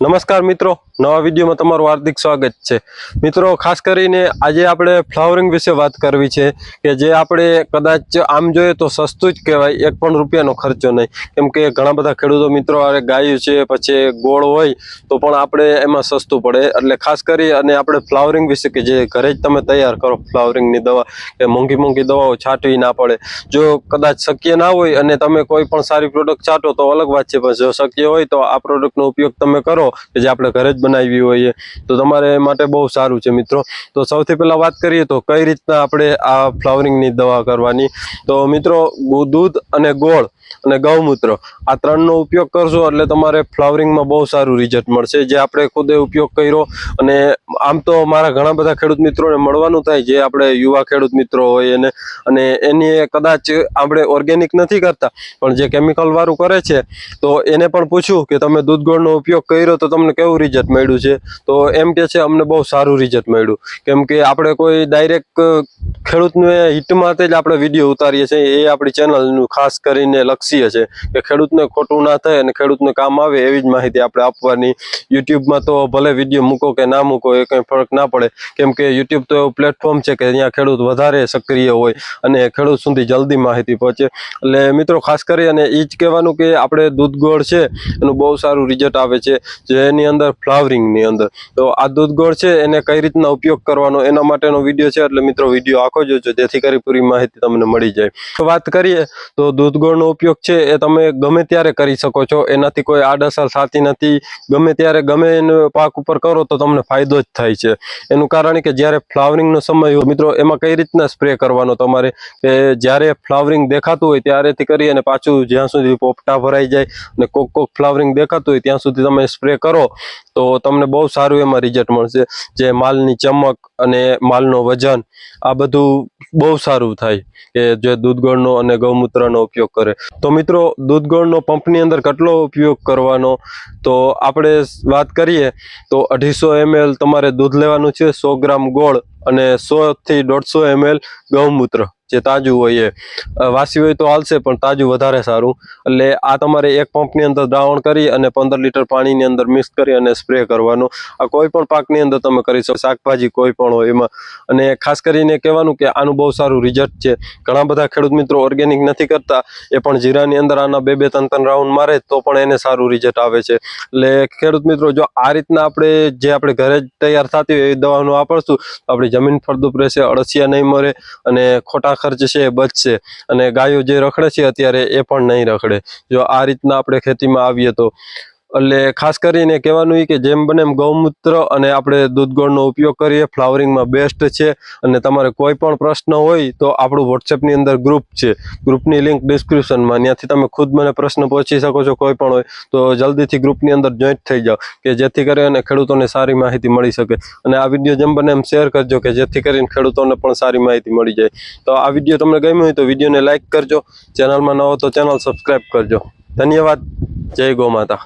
નમસ્કાર મિત્રો. નવા વિડીયોમાં તમારું હાર્દિક સ્વાગત છે. મિત્રો, ખાસ કરીને આજે આપણે ફ્લાવરિંગ વિશે વાત કરવી છે કે જે આપણે કદાચ આમ જોઈએ તો સસ્તું જ કહેવાય, એક પણ રૂપિયાનો ખર્ચો નહીં. કેમ કે ઘણા બધા ખેડૂતો મિત્રો, અરે ગાયું છે, પછી ગોળ હોય, તો પણ આપણે એમાં સસ્તું પડે. એટલે ખાસ કરી અને આપણે ફ્લાવરિંગ વિશે કે જે ઘરે જ તમે તૈયાર કરો ફ્લાવરિંગની દવા, કે મોંઘી મોંઘી દવાઓ છાંટવી ના પડે. જો કદાચ શક્ય ના હોય અને તમે કોઈ પણ સારી પ્રોડક્ટ છાંટો તો અલગ વાત છે, પણ જો શક્ય હોય તો આ પ્રોડક્ટનો ઉપયોગ તમે કરો કે જે આપણે ઘરે જ બનાવી હોઈએ. તો તમારે માટે બહુ સારું છે મિત્રો. તો સૌથી પહેલાં વાત કરીએ તો કઈ રીતના આપણે આ ફ્લાવરિંગની દવા કરવાની? તો મિત્રો દૂધ અને ગોળ અને ગૌમૂત્ર આ ત્રણનો ઉપયોગ કરશો એટલે તમારે ફ્લાવરિંગમાં બહુ સારું રિઝલ્ટ મળશે. જે આપણે ખુદે ઉપયોગ કર્યો અને આમ તો મારા ઘણા બધા ખેડૂત મિત્રોને મળવાનું થાય જે આપણે યુવા ખેડૂત મિત્રો હોય એને. અને એની કદાચ આપણે ઓર્ગેનિક નથી કરતા, પણ જે કેમિકલ વાળું કરે છે, તો એને પણ પૂછ્યું કે તમે દૂધ ગોળનો ઉપયોગ કર્યો તો તમને કેવું રિઝલ્ટ મળ્યું છે. તો એમ કે છે, અમને બહુ સારું રિઝલ્ટ મળ્યું. કેમ કે આપણે કોઈ ડાયરેક્ટ ખેડૂતને હિટમાં જ આપણે વીડિયો ઉતારીએ છીએ. એ આપણી ચેનલનું ખાસ કરીને લક્ષ્ય છે કે ખેડૂતને ખોટું ના થાય અને ખેડૂતને કામ આવે એવી જ માહિતી આપણે આપવાની. યુટ્યુબમાં તો ભલે વીડિયો મૂકો કે ના મૂકો, એ કંઈ ફરક ના પડે. કેમ કે યુટ્યુબ તો એવું પ્લેટફોર્મ છે કે અહીંયા ખેડૂત વધારે સક્રિય હોય અને ખેડૂત સુધી જલ્દી માહિતી પહોંચે. એટલે મિત્રો, ખાસ કરી અને એ જ કહેવાનું કે આપણે દૂધ ગોળ છે, એનું બહુ સારું રિઝલ્ટ આવે છે. જેની અંદર ફ્લાવરિંગની અંદર. તો આ દૂધ ગોળ છે, એને કઈ રીતના ઉપયોગ કરવાનો એના માટેનો વીડિયો છે, એટલે મિત્રો વીડિયો આખો જોજો, જેથી કરી પૂરી માહિતી તમને મળી જાય. તો વાત કરીએ, તો દૂધ ગોળનો ઉપયોગ છે, એ તમે ગમે ત્યારે કરી શકો છો. એનાથી કોઈ આડઅસર થતી નથી. ગમે ત્યારે ગમે એનો પાક ઉપર કરો, તો તમને ફાયદો જ થાય છે. એનું કારણ કે જ્યારે ફ્લાવરિંગનો સમય હોય, મિત્રો, એમાં કઈ રીતના સ્પ્રે કરવાનો તમારે? કે જ્યારે ફ્લાવરિંગ દેખાતું હોય, ત્યારેથી કરી અને પાછું જ્યાં સુધી પોપટા ભરાઈ જાય અને કોક કોક ફ્લાવરિંગ દેખાતું હોય, ત્યાં સુધી તમે સ્પ્રે કરો, તો તમને બહુ સારું એમાં રિઝલ્ટ મળશે. જે માલની ચમક અને માલનો વજન, આ બધું બહુ સારું થાય કે જે દૂધગળનો અને ગૌમૂત્રનો ઉપયોગ કરે. તો મિત્રો, દૂધગળનો પંપની અંદર કેટલો ઉપયોગ કરવાનો? તો આપણે વાત કરીએ, તો અઢીસો એમએલ તમારે દૂધ લેવાનું છે, સો ગ્રામ ગોળ અને સો થી દોઢસો એમએલ ગૌમૂત્ર. જે તાજું હોય એ. વાસી હોય તો હાલશે, પણ તાજું વધારે સારું. એટલે આ તમારે એક પંપની અંદર દ્રાવણ કરી અને પંદર લીટર પાણીની અંદર મિક્સ કરી અને સ્પ્રે કરવાનો. આ કોઈ પણ પાકની અંદર તમે કરી શકો. શાકભાજી કોઈ પણ હોય એમાં. અને ખાસ કરીને કહેવાનું કે આનું બહુ સારું રિઝલ્ટ છે. ઘણા બધા ખેડૂત મિત્રો ઓર્ગેનિક નથી કરતા. એ પણ જીરાની અંદર આના બે બે ત્રણ ત્રણ રાઉન્ડ મારે તો પણ એને સારું રિઝલ્ટ આવે છે. એટલે ખેડૂત મિત્રો, જો આ રીતના આપણે જે આપણે ઘરે જ તૈયાર થતી હોય એવી દવાનું વાપરશું, તો આપણી જમીન ફળદ્રુપ રહેશે, અળસિયા નહીં મરે અને ખોટા ખર્ચ છે એ બચશે અને ગાયો જે રખડે છે અત્યારે એ પણ નહીં રખડે. જો આ રીતના આપણે ખેતીમાં આવીએ તો એટલે ખાસ કરીને કહેવાનું કે જેમ બને એમ ગૌમૂત્ર અને આપણે દૂધ ગોળનો ઉપયોગ કરીએ. ફ્લાવરિંગમાં બેસ્ટ છે. અને તમારે કોઈ પણ પ્રશ્ન હોય તો આપણું વોટ્સએપની અંદર ગ્રુપ છે. ગ્રુપની લિંક ડિસ્ક્રિપ્શનમાં. ત્યાંથી તમે ખુદ મને પ્રશ્ન પહોંચી શકો છો કોઈ પણ હોય તો જલ્દીથી ગ્રુપની અંદર જોઈન્ટ થઈ જાઓ કે જેથી કરીને ખેડૂતોને સારી માહિતી મળી શકે. અને આ વીડિયો જેમ બને એમ શેર કરજો કે જેથી કરીને ખેડૂતોને પણ સારી માહિતી મળી જાય. તો આ વીડિયો તમને ગમ્યો હોય તો વિડીયોને લાઇક કરજો. ચેનલમાં ન હો તો ચેનલ સબસ્ક્રાઈબ કરજો. ધન્યવાદ. જય ગૌ માતા.